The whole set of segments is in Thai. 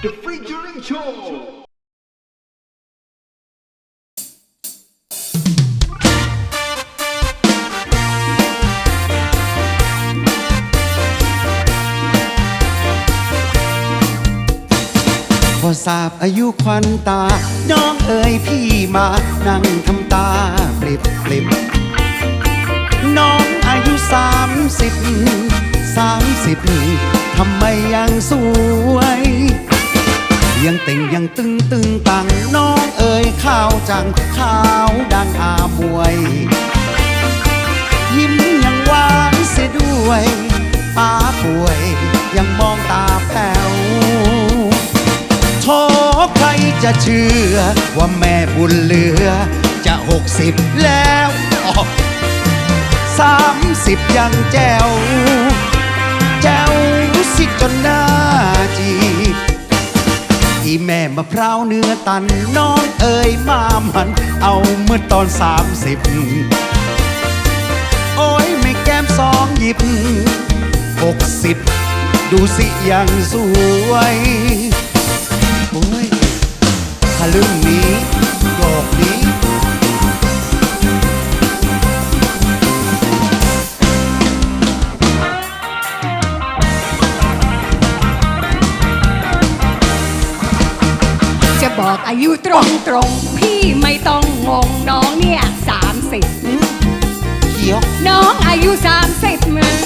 The Featuring Show พอทราบอายุควันตา น้องเอ๋ยพี่มานั่งทำตาปลิบปลิบน้องอายุสามสิบสามสิบทำไมยังสวย จังข้าวดังอามวย ยิ้มยังหวานเสียด้วยป้าป่วยยังมองตาแป๋วโทใครจะเชื่อว่าแม่บุญเหลือ จะหกสิบแล้วสามสิบยังแจว แม่มะพร้าวเนื้อตันน้องเอ๋ยมามันเอาเมื่อตอนสามสิบโอ้ยไม่แก้มสองหยิบหกสิบดูสิยังสวยโอ้ยทะลึ่ง บอกอายุตรงตรงๆพี่ไม่ต้องงงน้องเนี่ยสามสิบเขียวน้องอายุสามสิบมือ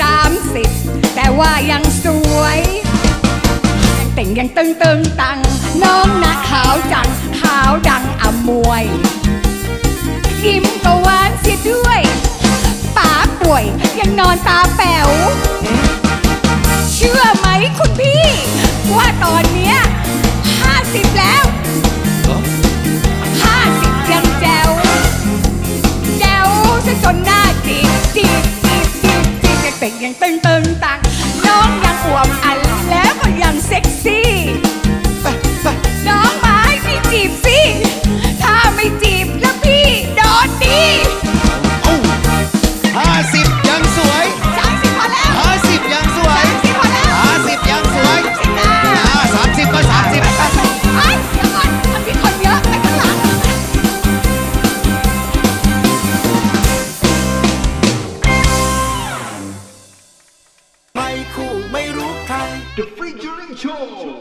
สามสิบแต่ว่ายังสวยยังเต่งยังตึงตึงตัง น้องนะขาวจังขาวดังอมวย ยิ้มก็หวานเสียด้วยป๋าป่วยยังนอนตาแป๋วเชื่อไหมคุณพี่ ว่าตอนเนี้ย The Free During Show!